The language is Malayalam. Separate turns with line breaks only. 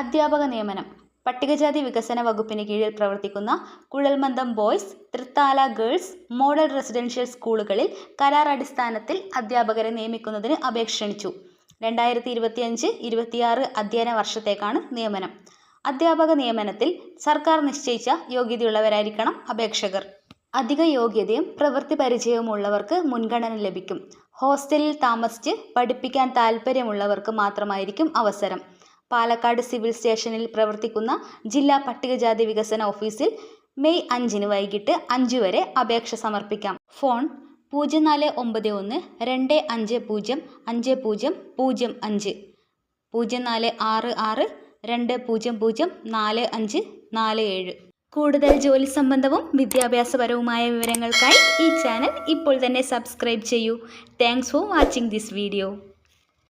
അധ്യാപക നിയമനം പട്ടികജാതി വികസന വകുപ്പിന് കീഴിൽ പ്രവർത്തിക്കുന്ന കുഴൽമന്ദം boys Thrithala girls model residential സ്കൂളുകളിൽ കരാർ അടിസ്ഥാനത്തിൽ അധ്യാപകരെ നിയമിക്കുന്നതിന് അപേക്ഷ ക്ഷണിച്ചു. രണ്ടായിരത്തി ഇരുപത്തിയഞ്ച് ഇരുപത്തിയാറ് അധ്യയന വർഷത്തേക്കാണ് നിയമനം. അധ്യാപക നിയമനത്തിൽ സർക്കാർ നിശ്ചയിച്ച യോഗ്യതയുള്ളവരായിരിക്കണം അപേക്ഷകർ. അധിക യോഗ്യതയും പ്രവൃത്തി പരിചയവുമുള്ളവർക്ക് മുൻഗണന ലഭിക്കും. ഹോസ്റ്റലിൽ താമസിച്ച് പഠിപ്പിക്കാൻ താൽപ്പര്യമുള്ളവർക്ക് മാത്രമായിരിക്കും അവസരം. പാലക്കാട് സിവിൽ സ്റ്റേഷനിൽ പ്രവർത്തിക്കുന്ന ജില്ലാ പട്ടികജാതി വികസന ഓഫീസിൽ മെയ് അഞ്ചിന് വൈകിട്ട് അഞ്ച് വരെ അപേക്ഷ സമർപ്പിക്കാം. ഫോൺ പൂജ്യം നാല് ഒമ്പത് ഒന്ന് രണ്ട് അഞ്ച് പൂജ്യം അഞ്ച് പൂജ്യം പൂജ്യം അഞ്ച്. പൂജ്യം നാല് ആറ് ആറ് രണ്ട് പൂജ്യം പൂജ്യം നാല് അഞ്ച് നാല് ഏഴ്. കൂടുതൽ ജോലി സംബന്ധവും വിദ്യാഭ്യാസപരവുമായ വിവരങ്ങൾക്കായി ഈ ചാനൽ ഇപ്പോൾ തന്നെ സബ്സ്ക്രൈബ് ചെയ്യൂ. Thanks for watching this video